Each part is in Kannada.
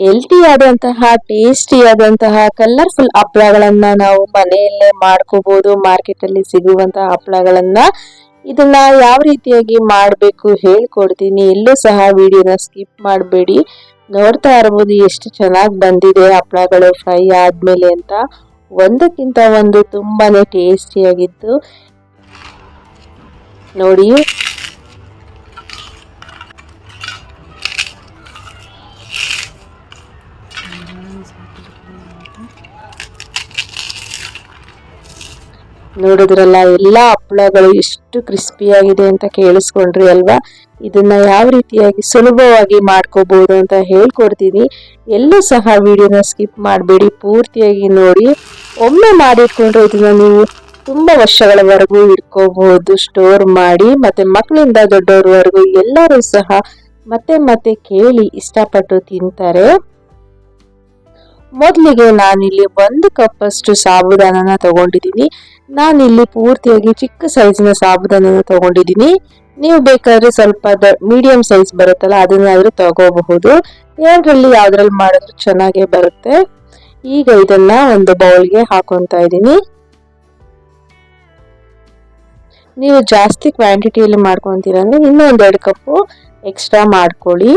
ಹೆಲ್ತಿ ಆದಂತಹ ಟೇಸ್ಟಿ ಆದಂತಹ ಕಲರ್ಫುಲ್ ಹಪ್ಪಳಗಳನ್ನ ನಾವು ಮನೆಯಲ್ಲೇ ಮಾಡ್ಕೋಬಹುದು ಮಾರ್ಕೆಟ್ ಅಲ್ಲಿ ಸಿಗುವಂತಹ ಹಪ್ಪಳಗಳನ್ನ. ಇದನ್ನ ಯಾವ ರೀತಿಯಾಗಿ ಮಾಡಬೇಕು ಹೇಳ್ಕೊಡ್ತೀನಿ. ಎಲ್ಲೂ ಸಹ ವಿಡಿಯೋನ ಸ್ಕಿಪ್ ಮಾಡಬೇಡಿ. ನೋಡ್ತಾ ಇರ್ಬೋದು ಎಷ್ಟು ಚೆನ್ನಾಗಿ ಬಂದಿದೆ ಹಪ್ಪಳಗಳು ಫ್ರೈ ಆದ್ಮೇಲೆ ಅಂತ. ಒಂದಕ್ಕಿಂತ ಒಂದು ತುಂಬಾನೇ ಟೇಸ್ಟಿಯಾಗಿತ್ತು ನೋಡಿ ನೋಡಿದ್ರಲ್ಲ, ಎಲ್ಲ ಹಪ್ಪಳಗಳು ಎಷ್ಟು ಕ್ರಿಸ್ಪಿಯಾಗಿದೆ ಅಂತ ಕೇಳಿಸ್ಕೊಂಡ್ರಿ ಅಲ್ವಾ? ಇದನ್ನ ಯಾವ ರೀತಿಯಾಗಿ ಸುಲಭವಾಗಿ ಮಾಡ್ಕೋಬಹುದು ಅಂತ ಹೇಳ್ಕೊಡ್ತೀನಿ. ಎಲ್ಲೂ ಸಹ ವಿಡಿಯೋನ ಸ್ಕಿಪ್ ಮಾಡಬೇಡಿ, ಪೂರ್ತಿಯಾಗಿ ನೋಡಿ. ಒಮ್ಮೆ ಮಾಡಿಟ್ಕೊಂಡ್ರೆ ಇದನ್ನ ನೀವು ತುಂಬಾ ವರ್ಷಗಳವರೆಗೂ ಇಟ್ಕೋಬಹುದು ಸ್ಟೋರ್ ಮಾಡಿ, ಮತ್ತೆ ಮಕ್ಕಳಿಂದ ದೊಡ್ಡವರವರೆಗೂ ಎಲ್ಲರೂ ಸಹ ಮತ್ತೆ ಮತ್ತೆ ಕೇಳಿ ಇಷ್ಟಪಟ್ಟು ತಿಂತಾರೆ. ಮೊದಲಿಗೆ ನಾನಿಲ್ಲಿ ಒಂದು ಕಪ್ ಅಷ್ಟು ಸಾಬುದಾನನ ತಗೊಂಡಿದ್ದೀನಿ. ನಾನಿಲ್ಲಿ ಪೂರ್ತಿಯಾಗಿ ಚಿಕ್ಕ ಸೈಜ್ನ ಸಾಬುದಾನನ ತಗೊಂಡಿದ್ದೀನಿ. ನೀವು ಬೇಕಾದ್ರೆ ಸ್ವಲ್ಪ ಮೀಡಿಯಂ ಸೈಜ್ ಬರುತ್ತಲ್ಲ, ಅದನ್ನಾದರೂ ತಗೋಬಹುದು. ಎರಡರಲ್ಲಿ ಯಾವ್ದ್ರಲ್ಲಿ ಮಾಡಿದ್ರು ಚೆನ್ನಾಗೇ ಬರುತ್ತೆ. ಈಗ ಇದನ್ನ ಒಂದು ಬೌಲ್ಗೆ ಹಾಕೊಂತ ಇದ್ದೀನಿ. ನೀವು ಜಾಸ್ತಿ ಕ್ವಾಂಟಿಟಿಯಲ್ಲಿ ಮಾಡ್ಕೊತೀರಂದ್ರೆ ಇನ್ನೂ ಒಂದೆರಡು ಕಪ್ಪು ಎಕ್ಸ್ಟ್ರಾ ಮಾಡ್ಕೊಳ್ಳಿ.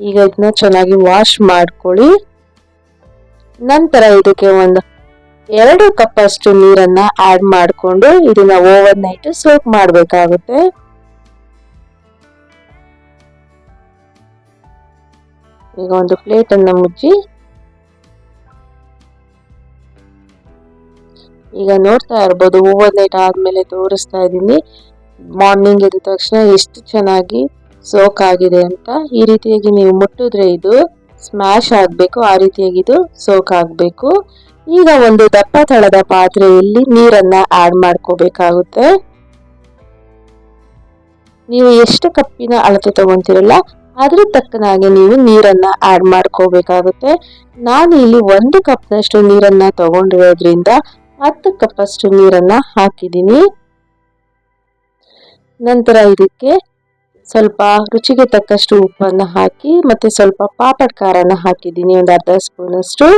ಈಗ ಇದನ್ನ ಚೆನ್ನಾಗಿ ವಾಶ್ ಮಾಡ್ಕೊಳ್ಳಿ. ನಂತರ ಇದಕ್ಕೆ ಒಂದು ಎರಡು ಕಪ್ ಅಷ್ಟು ನೀರನ್ನ ಆಡ್ ಮಾಡಿಕೊಂಡು ಇದನ್ನ ಓವರ್ ನೈಟ್ ಸೋಕ್ ಮಾಡಬೇಕಾಗುತ್ತೆ. ಈಗ ಒಂದು ಪ್ಲೇಟ್ ಅನ್ನ ಮುಚ್ಚಿ ಈಗ ನೋಡ್ತಾ ಇರ್ಬೋದು ಓವರ್ ನೈಟ್ ಆದ್ಮೇಲೆ ತೋರಿಸ್ತಾ ಇದ್ದೀನಿ. ಮಾರ್ನಿಂಗ್ ಎದ್ದ ತಕ್ಷಣ ಎಷ್ಟು ಚೆನ್ನಾಗಿ ಸೋಕ್ ಆಗಿದೆ ಅಂತ ಈ ರೀತಿಯಾಗಿ ನೀವು ಮುಟ್ಟಿದ್ರೆ ಇದು ಸ್ಮ್ಯಾಶ್ ಆಗಬೇಕು, ಆ ರೀತಿಯಾಗಿ ಇದು ಸೋಕ್ ಆಗಬೇಕು. ಈಗ ಒಂದು ದಪ್ಪ ತಳದ ಪಾತ್ರೆಯಲ್ಲಿ ನೀರನ್ನ ಆಡ್ ಮಾಡ್ಕೋಬೇಕಾಗುತ್ತೆ. ನೀವು ಎಷ್ಟು ಕಪ್ಪಿನ ಅಳತೆ ತಗೊಂತಿರಲ್ಲ, ಅದ್ರ ತಕ್ಕನಾಗಿ ನೀವು ನೀರನ್ನ ಆಡ್ ಮಾಡ್ಕೋಬೇಕಾಗುತ್ತೆ. ನಾನು ಇಲ್ಲಿ ಒಂದು ಕಪ್ನಷ್ಟು ನೀರನ್ನ ತಗೊಂಡಿರೋದ್ರಿಂದ ಹತ್ತು ಕಪ್ಪಷ್ಟು ನೀರನ್ನ ಹಾಕಿದ್ದೀನಿ. ನಂತರ ಇದಕ್ಕೆ ಸ್ವಲ್ಪ ರುಚಿಗೆ ತಕ್ಕಷ್ಟು ಉಪ್ಪನ್ನು ಹಾಕಿ ಮತ್ತೆ ಸ್ವಲ್ಪ ಪಾಪಡ್ ಖಾರನ ಹಾಕಿದ್ದೀನಿ. ಒಂದು ಅರ್ಧ ಸ್ಪೂನಷ್ಟು.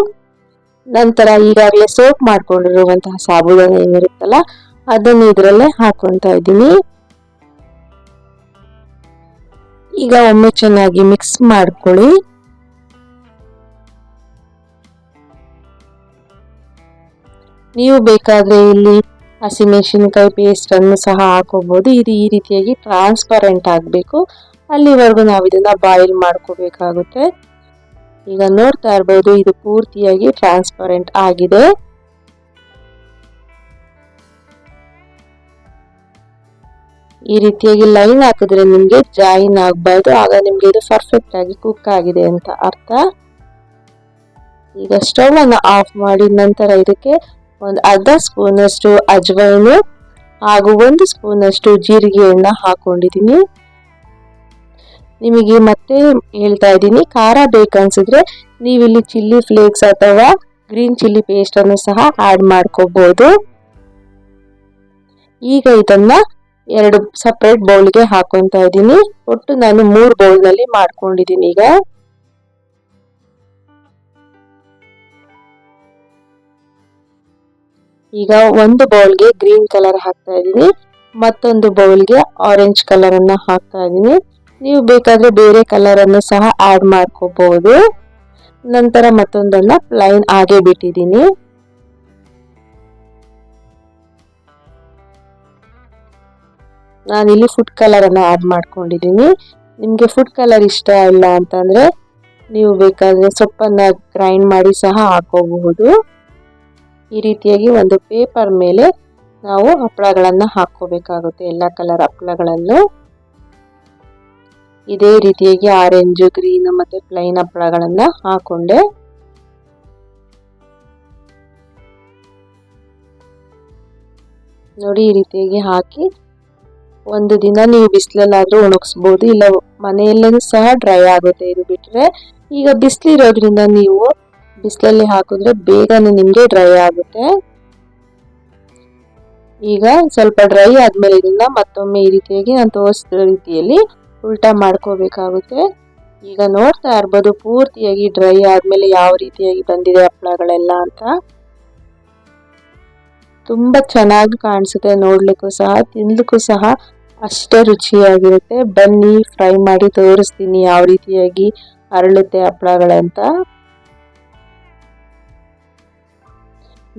ನಂತರ ಈಗಾಗಲೇ ಸೋಪ್ ಮಾಡ್ಕೊಂಡಿರುವಂತಹ ಸಾಬೂದಾನ ಏನಿರುತ್ತಲ್ಲ, ಅದನ್ನು ಇದರಲ್ಲೇ ಹಾಕೊತಾ ಇದ್ದೀನಿ. ಈಗ ಒಮ್ಮೆ ಚೆನ್ನಾಗಿ ಮಿಕ್ಸ್ ಮಾಡ್ಕೊಳ್ಳಿ. ನೀವು ಬೇಕಾದ್ರೆ ಇಲ್ಲಿ ಹಸಿಮೆಣಸಿನಕಾಯಿ ಪೇಸ್ಟ್ ಅನ್ನು ಸಹ ಹಾಕೋಬಹುದು ಇದು ಈ ರೀತಿಯಾಗಿ ಟ್ರಾನ್ಸ್ಪರೆಂಟ್ ಆಗಬೇಕು. ಅಲ್ಲಿವರೆಗೂ ನಾವು ಇದನ್ನ ಬಾಯ್ಲ್ ಮಾಡ್ಕೋಬೇಕಾಗುತ್ತೆ. ಈಗ ನೋಡ್ತಾ ಇರ್ಬೋದು, ಇದು ಪೂರ್ತಿಯಾಗಿ ಟ್ರಾನ್ಸ್ಪರೆಂಟ್ ಆಗಿದೆ. ಈ ರೀತಿಯಾಗಿ ಲೈನ್ ಹಾಕಿದ್ರೆ ನಿಮಗೆ ಜಾಯಿನ್ ಆಗಬಾರ್ದು ಆಗ ನಿಮಗೆ ಇದು ಪರ್ಫೆಕ್ಟ್ ಆಗಿ ಕುಕ್ ಆಗಿದೆ ಅಂತ ಅರ್ಥ. ಈಗ ಸ್ಟವ್ ಅನ್ನು ಆಫ್ ಮಾಡಿ, ನಂತರ ಇದಕ್ಕೆ ಒಂದು ಅರ್ಧ ಸ್ಪೂನಷ್ಟು ಅಜ್ವೈನು ಹಾಗೂ ಒಂದು ಸ್ಪೂನಷ್ಟು ಜೀರಿಗೆಯನ್ನ ಹಾಕೊಂಡಿದ್ದೀನಿ. ನಿಮಗೆ ಮತ್ತೆ ಹೇಳ್ತಾ ಇದ್ದೀನಿ, ಖಾರ ಬೇಕನ್ಸಿದ್ರೆ ನೀವಿಲ್ಲಿ ಚಿಲ್ಲಿ ಫ್ಲೇಕ್ಸ್ ಅಥವಾ ಗ್ರೀನ್ ಚಿಲ್ಲಿ ಪೇಸ್ಟ್ ಅನ್ನು ಸಹ ಆಡ್ ಮಾಡ್ಕೋಬಹುದು ಈಗ ಇದನ್ನ ಎರಡು ಸಪ್ರೇಟ್ ಬೌಲ್ಗೆ ಹಾಕೊತಾ ಇದ್ದೀನಿ. ಒಟ್ಟು ನಾನು ಮೂರು ಬೌಲ್ನಲ್ಲಿ ಮಾಡ್ಕೊಂಡಿದ್ದೀನಿ ಈಗ. ಈಗ ಒಂದು ಬೌಲ್ಗೆ ಗ್ರೀನ್ ಕಲರ್ ಹಾಕ್ತಾ ಇದ್ದೀನಿ. ಮತ್ತೊಂದು ಬೌಲ್ಗೆ ಆರೆಂಜ್ ಕಲರ್ ಅನ್ನ ಹಾಕ್ತಾ ಇದ್ದೀನಿ. ನೀವು ಬೇಕಾದ್ರೆ ಬೇರೆ ಕಲರ್ ಅನ್ನು ಸಹ ಆಡ್ ಮಾಡ್ಕೋಬಹುದು ನಂತರ ಮತ್ತೊಂದನ್ನ ಪ್ಲೈನ್ ಹಾಗೆ ಬಿಟ್ಟಿದ್ದೀನಿ. ನಾನಿಲ್ಲಿ ಫುಡ್ ಕಲರ್ ಅನ್ನ ಆಡ್ ಮಾಡ್ಕೊಂಡಿದ್ದೀನಿ. ನಿಮಗೆ ಫುಡ್ ಕಲರ್ ಇಷ್ಟ ಇಲ್ಲ ಅಂತಂದ್ರೆ ನೀವು ಬೇಕಾದ್ರೆ ಸೊಪ್ಪನ್ನ ಗ್ರೈಂಡ್ ಮಾಡಿ ಸಹ ಹಾಕೋಬಹುದು ಈ ರೀತಿಯಾಗಿ ಒಂದು ಪೇಪರ್ ಮೇಲೆ ನಾವು ಹಪ್ಪಳಗಳನ್ನು ಹಾಕೋಬೇಕಾಗುತ್ತೆ ಎಲ್ಲ ಕಲರ್ ಹಪ್ಪಳಗಳನ್ನು ಇದೇ ರೀತಿಯಾಗಿ ಆರೆಂಜ್ ಗ್ರೀನ್ ಮತ್ತೆ ಪ್ಲೈನ್ ಹಪ್ಪಳಗಳನ್ನು ಹಾಕೊಂಡೆ. ನೋಡಿ ಈ ರೀತಿಯಾಗಿ ಹಾಕಿ ಒಂದು ದಿನ ನೀವು ಬಿಸಿಲಲ್ಲಾದರೂ ಒಣಗಿಸ್ಬೋದು ಇಲ್ಲ ಮನೆಯಲ್ಲೂ ಸಹ ಡ್ರೈ ಆಗುತ್ತೆ ಇದು ಬಿಟ್ಟರೆ ಈಗ ಬಿಸಿಲಿರೋದ್ರಿಂದ ನೀವು ಬಿಸಿಲಲ್ಲಿ ಹಾಕಿದ್ರೆ ಬೇಗನೆ ನಿಮಗೆ ಡ್ರೈ ಆಗುತ್ತೆ. ಈಗ ಸ್ವಲ್ಪ ಡ್ರೈ ಆದಮೇಲೆ ಇದನ್ನ ಮತ್ತೊಮ್ಮೆ ಈ ರೀತಿಯಾಗಿ ನಾನು ತೋರಿಸಿದ ರೀತಿಯಲ್ಲಿ ಉಲ್ಟಾ ಮಾಡ್ಕೋಬೇಕಾಗುತ್ತೆ. ಈಗ ನೋಡ್ತಾ ಇರ್ಬೋದು ಪೂರ್ತಿಯಾಗಿ ಡ್ರೈ ಆದಮೇಲೆ ಯಾವ ರೀತಿಯಾಗಿ ಬಂದಿದೆ ಹಪ್ಪಳಗಳೆಲ್ಲ ಅಂತ. ತುಂಬಾ ಚೆನ್ನಾಗಿ ಕಾಣಿಸುತ್ತೆ, ನೋಡ್ಲಿಕ್ಕೂ ಸಹ, ತಿನ್ಲಿಕ್ಕೂ ಸಹ ಅಷ್ಟೇ ರುಚಿಯಾಗಿರುತ್ತೆ. ಬನ್ನಿ ಫ್ರೈ ಮಾಡಿ ತೋರಿಸ್ತೀನಿ ಯಾವ ರೀತಿಯಾಗಿ ಅರಳುತ್ತೆ ಹಪ್ಪಳಗಳಂತ.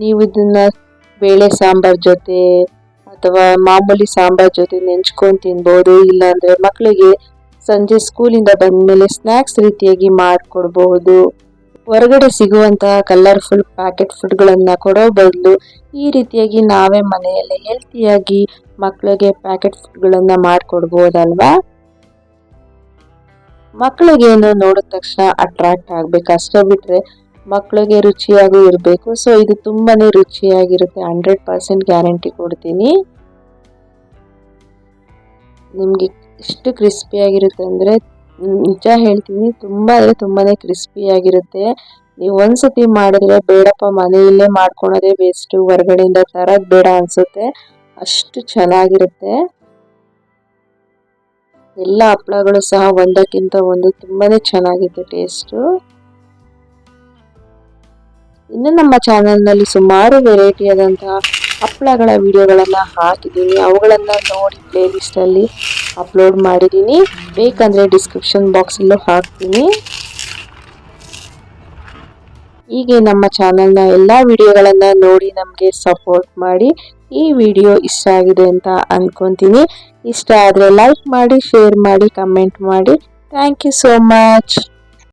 ನೀವು ಇದನ್ನ ಬೇಳೆ ಸಾಂಬಾರ್ ಜೊತೆ ಅಥವಾ ಮಾಮೂಲಿ ಸಾಂಬಾರ್ ಜೊತೆ ನೆಂಚ್ಕೊಂಡು ತಿನ್ಬೋದು, ಇಲ್ಲಾಂದ್ರೆ ಮಕ್ಕಳಿಗೆ ಸಂಜೆ ಸ್ಕೂಲಿಂದ ಬಂದ್ಮೇಲೆ ಸ್ನ್ಯಾಕ್ಸ್ ರೀತಿಯಾಗಿ ಮಾಡಿಕೊಡ್ಬಹುದು. ಹೊರಗಡೆ ಸಿಗುವಂತಹ ಕಲರ್ಫುಲ್ ಪ್ಯಾಕೆಟ್ ಫುಡ್ಗಳನ್ನು ಕೊಡೋ ಬದಲು ಈ ರೀತಿಯಾಗಿ ನಾವೇ ಮನೆಯಲ್ಲೇ ಹೆಲ್ತಿಯಾಗಿ ಮಕ್ಕಳಿಗೆ ಪ್ಯಾಕೆಟ್ ಫುಡ್ಗಳನ್ನು ಮಾಡಿಕೊಡ್ಬೋದಲ್ವಾ? ಮಕ್ಕಳಿಗೇನು ನೋಡಿದ ತಕ್ಷಣ ಅಟ್ರಾಕ್ಟ್ ಆಗ್ಬೇಕು. ಅಷ್ಟೇ ಬಿಟ್ರೆ ಮಕ್ಕಳಿಗೆ ರುಚಿಯಾಗೂ ಇರಬೇಕು. ಸೊ ಇದು ತುಂಬಾ ರುಚಿಯಾಗಿರುತ್ತೆ. ಹಂಡ್ರೆಡ್ ಪರ್ಸೆಂಟ್ ಗ್ಯಾರಂಟಿ ಕೊಡ್ತೀನಿ. ನಿಮಗೆ ಎಷ್ಟು ಕ್ರಿಸ್ಪಿಯಾಗಿರುತ್ತೆ ಅಂದರೆ ನಿಜ ಹೇಳ್ತೀನಿ ತುಂಬ ಅಂದರೆ ತುಂಬಾ ಕ್ರಿಸ್ಪಿಯಾಗಿರುತ್ತೆ ನೀವು ಒಂದ್ಸತಿ ಮಾಡಿದ್ರೆ ಬೇಡಪ್ಪ, ಮನೆಯಲ್ಲೇ ಮಾಡ್ಕೊಳೋದೇ ಬೇಸ್ಟು ಹೊರಗಡೆಯಿಂದ ತರೋದು ಬೇಡ ಅನಿಸುತ್ತೆ. ಅಷ್ಟು ಚೆನ್ನಾಗಿರುತ್ತೆ. ಎಲ್ಲ ಹಪ್ಪಳಗಳು ಸಹ ಒಂದಕ್ಕಿಂತ ಒಂದು ತುಂಬಾ ಚೆನ್ನಾಗಿದೆ ಟೇಸ್ಟು ಇನ್ನು ನಮ್ಮ ಚಾನಲ್ನಲ್ಲಿ ಸುಮಾರು ವೆರೈಟಿ ಆದಂತಹ ಹಪ್ಪಳಗಳ ವಿಡಿಯೋಗಳನ್ನು ಹಾಕಿದ್ದೀನಿ. ಅವುಗಳನ್ನು ನೋಡಿ ಪ್ಲೇ ಲಿಸ್ಟಲ್ಲಿ ಅಪ್ಲೋಡ್ ಮಾಡಿದ್ದೀನಿ. ಬೇಕಂದರೆ ಡಿಸ್ಕ್ರಿಪ್ಷನ್ ಬಾಕ್ಸಲ್ಲೂ ಹಾಕ್ತೀನಿ. ಹೀಗೆ ನಮ್ಮ ಚಾನಲ್ನ ಎಲ್ಲ ವಿಡಿಯೋಗಳನ್ನು ನೋಡಿ ನಮಗೆ ಸಪೋರ್ಟ್ ಮಾಡಿ ಈ ವಿಡಿಯೋ ಇಷ್ಟ ಆಗಿದೆ ಅಂತ ಅನ್ಕೊಂತೀನಿ. ಇಷ್ಟ ಆದರೆ ಲೈಕ್ ಮಾಡಿ ಶೇರ್ ಮಾಡಿ ಕಮೆಂಟ್ ಮಾಡಿ. Thank you so much